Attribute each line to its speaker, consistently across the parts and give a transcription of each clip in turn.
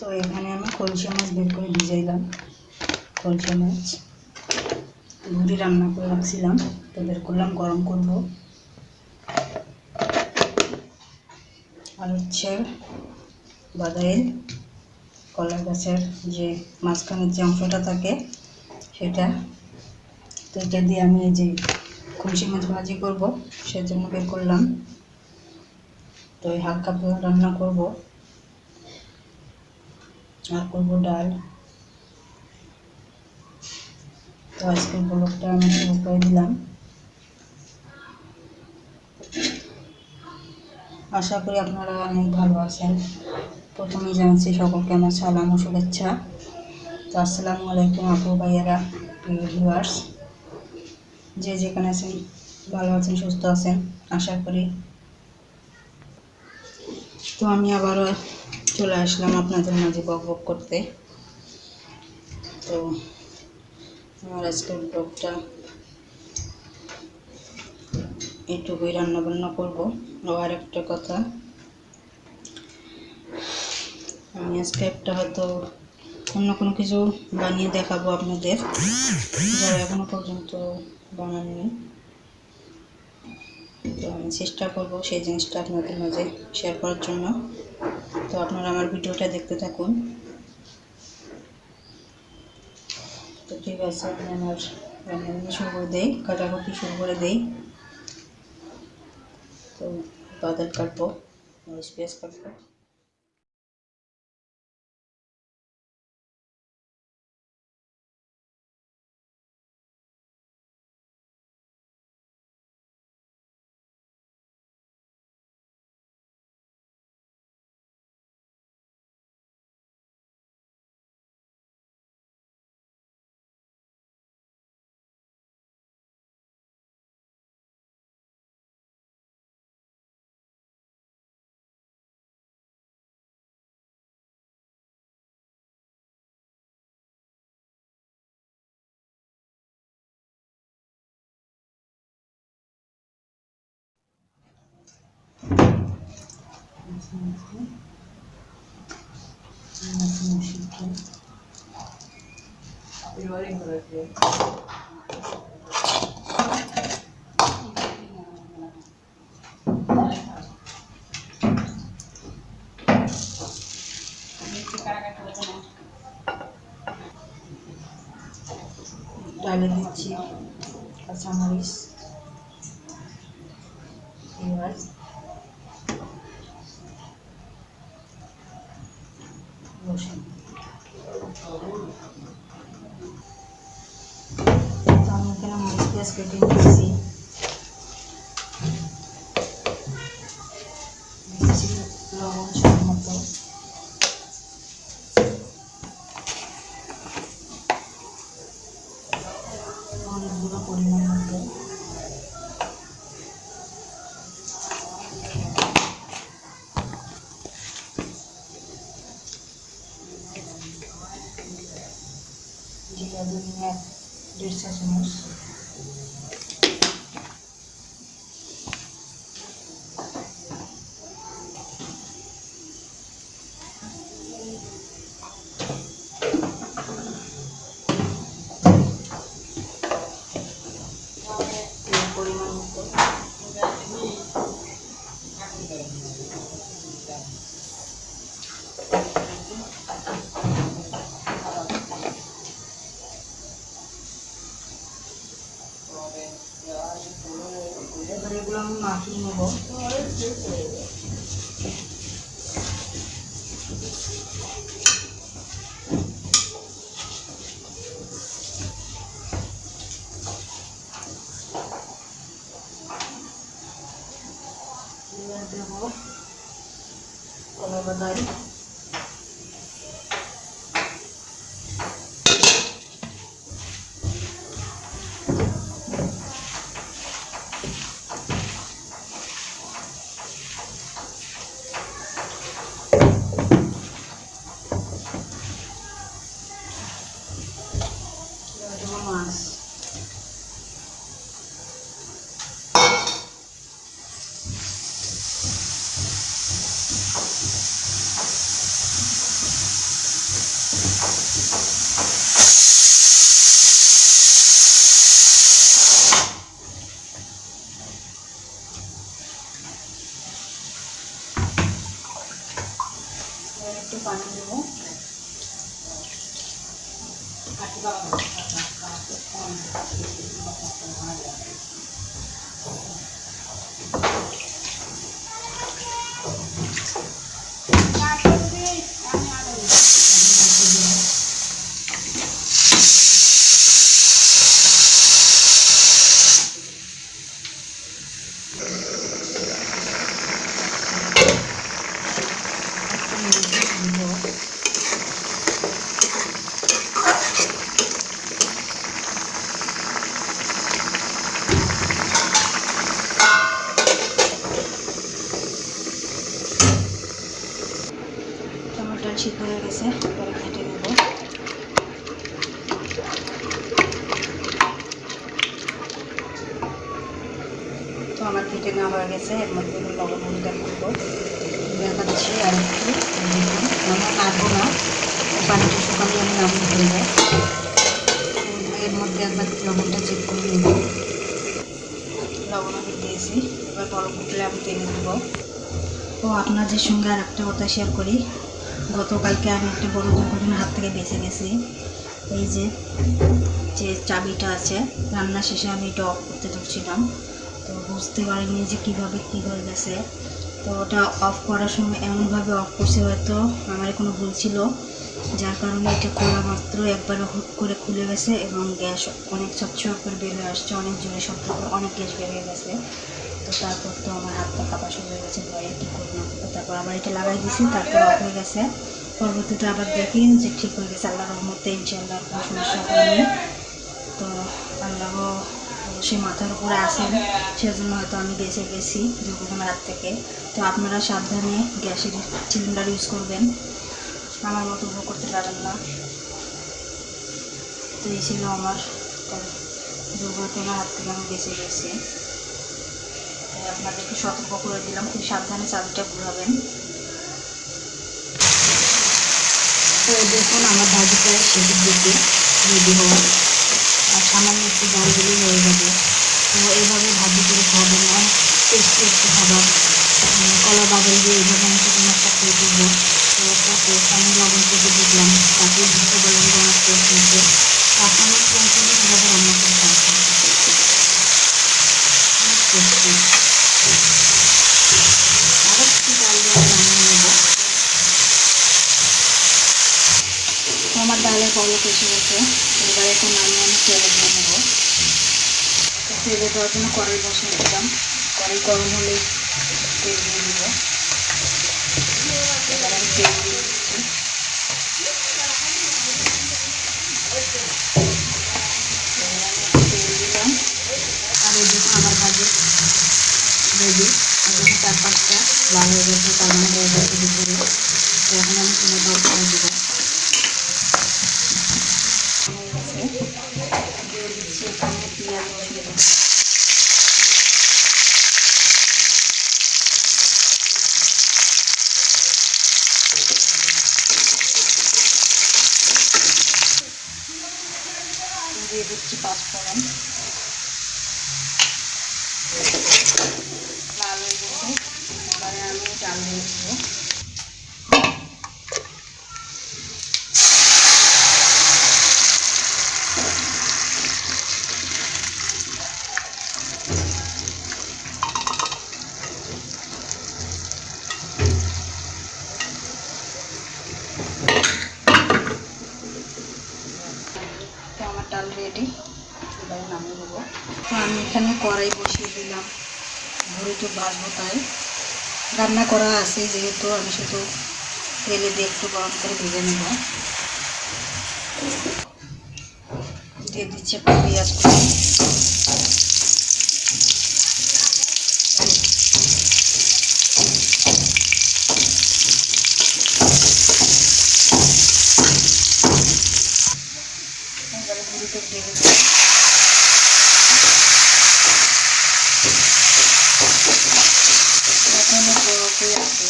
Speaker 1: তো এখানে আমি খলসা মাছ বের করে ভিজাইলাম খলসা মাছ। ভুড়ি রান্না করে রাখছিলাম, তো বের করলাম গরম করব। আর হচ্ছে বাদাইল কলা গাছের যে মাঝখানের যে অংশটা থাকে সেটা, তো এটা দিয়ে আমি যে খুলসি মাছ ভাজি করব, সেজন্য বের করলাম। তো এই হালকা রান্না করব। আর করব ডাল। তো আজকের ব্লগটা আমি শুরু করে দিলাম। আশা করি আপনারা অনেক ভালো আছেন। প্রথমেই জানাচ্ছি সকলকে আমার সালাম ও শুভেচ্ছা। তো আসসালামু আলাইকুম আপু, ভাইয়েরা, প্রিয় ভিউয়ার্স যে যেখানে আছেন, ভালো আছেন, সুস্থ আছেন, আশা করি। তো আমি আবারও চলে আসলাম আপনাদের মাঝে বক বক করতে। তো আমার আজকের ব্লগটা এইটুকুই রান্না বান্না করব। আর একটা কথা। আমি আজকে একটা হয়তো অন্য কোনো কিছু বানিয়ে দেখাবো আপনাদের। যারা এখনও পর্যন্ত বানাননি। তো আমি চেষ্টা করব সেই জিনিসটা আপনাদের মাঝে শেয়ার করার জন্য। তো আপনারা আমার ভিডিওটা দেখতে থাকুন। তো ঠিক আছে, আমি আমার রান্নাবান্না শুরু করে দেই, কাটাকুটি শুরু করে দেই। তো বাদল কাটবো স্পেস কাটবো। ডালে দিচ্ছি কাঁচামরিচ পেঁয়াজ রসুন কেটে নিয়েছি লবণ মাখিয়ে নেব এবার দেবো কলা বাদাম এবার দেবো মাছ একটু পানি দেবো একটু নেড়ে দিব টমেটো সিদ্ধ হয়ে গেছে এবারে কেটে নেব কেটে নেওয়া হয়ে গেছে এর মধ্যে আমি লবণ করব। দেখাচ্ছি আর একটু আমরা নাড়বো না। পানিটা শুকালে আমি নাম নামিয়ে ফেলব এর মধ্যে একবার লবণটা চেক করে নেব। লবণ আমি দিয়েছি। এবার বড় ফুটলে আমি তেলে দেবো। ও, আপনাদের সঙ্গে আর একটা কথা শেয়ার করি। গতকালকে আমি একটা বড় দুর্ঘটনার হাত থেকে বেঁচে গেছি। এই যে যে চাবিটা আছে, রান্না শেষে আমি অফ করতে ঢুকছিলাম বুঝতে পারিনি যে কীভাবে কী হয়ে গেছে। তো ওটা অফ করার সময় এমনভাবে অফ করছে হয়তো, আমার কোনো ভুল ছিল। যার কারণে এটা খোলা মাত্র একবারে হুট করে খুলে গেছে এবং গ্যাস অনেক চচ্ছর করে বের হয়ে আসছে, অনেক জোরে শব্দ করে অনেক গ্যাস বেরিয়ে গেছে। তো তারপর তো আমার হাতটা কাঁপা শুরু হয়ে গেছে, ভয়ে কী না করব। তারপর আবার এটা লাগাই দিয়েছি, তারপর অফ হয়ে গেছে। পরবর্তীতে আবার দেখি যে ঠিক হয়ে গেছে আল্লাহ রহমতে ইনশাল্লাহ কোনো সমস্যা হয়নি। তো আল্লাহ অবশ্যই মাথার উপরে আসেন সেজন্য হয়তো আমি বেঁচে গেছি দুর্ঘটনার হাত থেকে। তো আপনারা সাবধানে গ্যাসের সিলিন্ডার ইউজ করবেন। আমার মতো উপভোগ করতে পারেন না। তো এই ছিল আমার দুর্ঘটনার হাত থেকে আমি বেঁচে গেছি। আপনাদেরকে সতর্ক করে দিলাম, খুব সাবধানে চাবিটা ঘুরাবেন। তো দেখুন, আমার ভাজি প্রায় শেষের দিকে রেডি হওয়া আর সামান্য একটু জল হয়ে যাবে তো এইভাবে ভাজি করে খাওয়াবেন অনেক টেস্টি একটু খাবার কলা বাদল দিয়ে এইভাবে আমি চিকেন একটা খেয়ে দেবো তো একটা টেস্ট আমি লবণ থেকে দেখলাম তাকে বুঝতে পারলাম যে অনেক টেস্ট হয়েছে তো আপনারা কন্টিনিউ এভাবে রান্না করে খাওয়া অনেক টেস্টি আরও একটু ডাল দিয়ে আমি রান্না নেব তো আমার ডালের পলক এসে গেছে এবার এখন আমি আমি তেলে দিয়ে নেব তেলে দেওয়ার জন্য কড়াই বসিয়ে দিলাম। কড়াই গরম হলে তেল দিয়ে দেবো এবার আমি তেল দিয়ে দিচ্ছি এবার আমি একটু তেল দিলাম আর এই দেখুন আমার ভাজি রেডি দেখুন চার পাঁচটা লাল হয়ে গেছে তার মানে হয়ে গেছে দুপুরে তো এখন আমি তুলে দেওয়া করে দেবো হয়ে গেছে দিয়ে দিচ্ছি এখানে পেঁয়াজ বসিয়ে দেবো দিয়ে দিচ্ছি পাঁচফোড়ন লাল হয়ে গেছে এবারে দেবো তো ডাল দেবো তো আমি এখানে কড়াই বসিয়ে দিলাম। ভরে তো ভাজবো তাই। রান্না করা আছে যেহেতু আমি শুধু তেলে দিয়ে একটু গরম করে ভেজে নেব। দিয়ে দিচ্ছি পেঁয়াজ এবারে দিয়ে দেবো এখনও বরফে আছে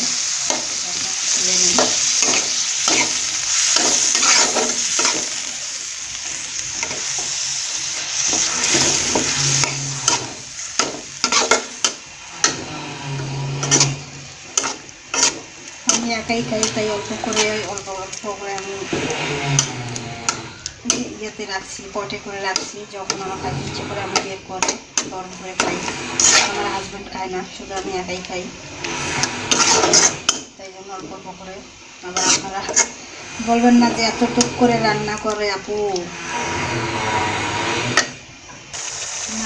Speaker 1: এখন তুলে নিই একাই খাই তাই অল্প করে অল্প অল্প করে আমি ইয়েতে রাখছি পটে করে রাখছি যখন আমার খাইতে ইচ্ছে করে আমি বের করে গরম করে খাই আমার হাজব্যান্ড খায় না শুধু আমি একাই খাই তাই জন্য অল্প অল্প করে আবার আপনারা বলবেন না যে এত টুক করে রান্না করে আপু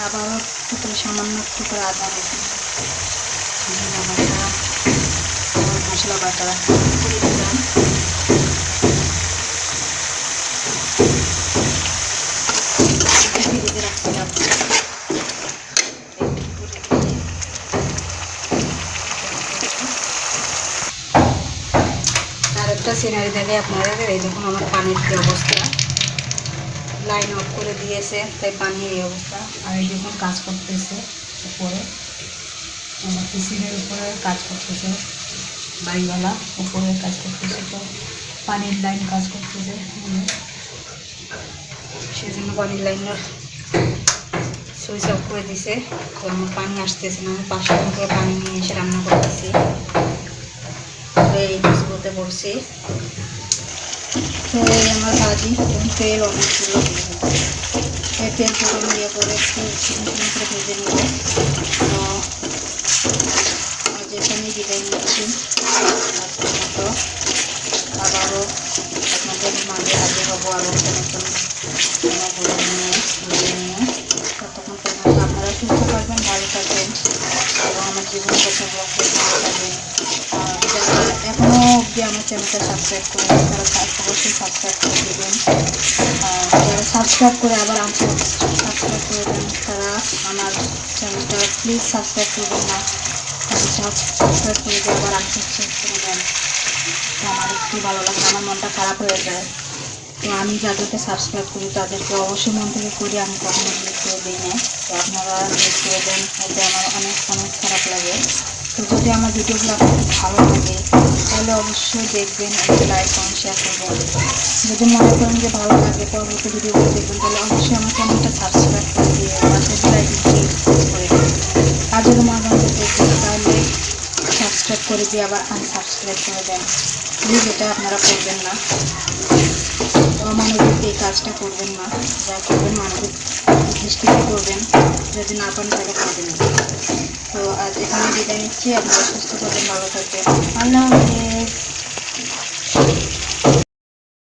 Speaker 1: আবারও সামান্য একটু করে আদা রসুন করে একটা সিনারি দেখে আপনাদের এই দেখুন আমার পানির কি অবস্থা। লাইন অফ করে দিয়েছে, তাই পানির এই অবস্থা। আর এই দেখুন, কাজ করতেছে উপরে। আমার উপরে কাজ করতেছে। বাড়িওয়ালা উপরে কাজ করতেছে, তো পানির লাইন কাজ করতেছে। সেজন্য পানির লাইনের সুইচ অফ করে দিছে। তো পানি আসতেছে না, আমি পাঁচশো থেকে পানি নিয়ে এসে রান্না করতেছি। তো এই বলতে পড়ছি তো এই আমার ভাজি তেল অনেকগুলো এই তেল আমি ইয়ে করে নিচ্ছি আজকের মতো আবারও আপনাদের মাঝে হাজির হব আরও নতুন নিয়ে বুঝে নিয়ে। ততক্ষণ পর্যন্ত আপনারা সুস্থ থাকবেন, ভালো থাকবেন এবং আমার জীবন কথা থাকবেন এখনও অবধি আমার চ্যানেলটা সাবস্ক্রাইব করে তারা অবশ্যই সাবস্ক্রাইব করে দেবেন। যারা সাবস্ক্রাইব করে আবার আমাকে সাবস্ক্রাইব করে দেন তারা আমার চ্যানেলটা প্লিজ সাবস্ক্রাইব করবেন না। সাবস্ক্রাইব করে দিয়ে আবার আনসাবস্ক্রাইব করে দেন তো আমার একটু ভালো লাগে আমার মনটা খারাপ হয়ে যায় তো আমি যাদেরকে সাবস্ক্রাইব করি তাদেরকে অবশ্যই মন থেকে করি আমি কখনো ডিলিট করে দিই না তো আপনারা ডিলিট করে দেন এতে আমার অনেক অনেক খারাপ লাগে তো যদি আমার ভিডিওগুলো আপনাদের ভালো লাগে তাহলে অবশ্যই দেখবেন লাইক কমেন্ট শেয়ার করবেন যদি মনে করেন যে ভালো লাগে পরবর্তী ভিডিওগুলো দেখবেন তাহলে অবশ্যই আমার চ্যানেলটা সাবস্ক্রাইব দিয়ে আবার আনসাবস্ক্রাইব করে দেন প্লিজ এটা আপনারা করবেন না। অমানবিক এই কাজটা করবেন না, যা করবেন মানবিক দৃষ্টিতে করবেন, যদি না পারেন তাহলে করবেন তো আজ এখানে বিদায় নিচ্ছি আপনারা সুস্থ থাকবেন ভালো থাকবেন। আল্লাহ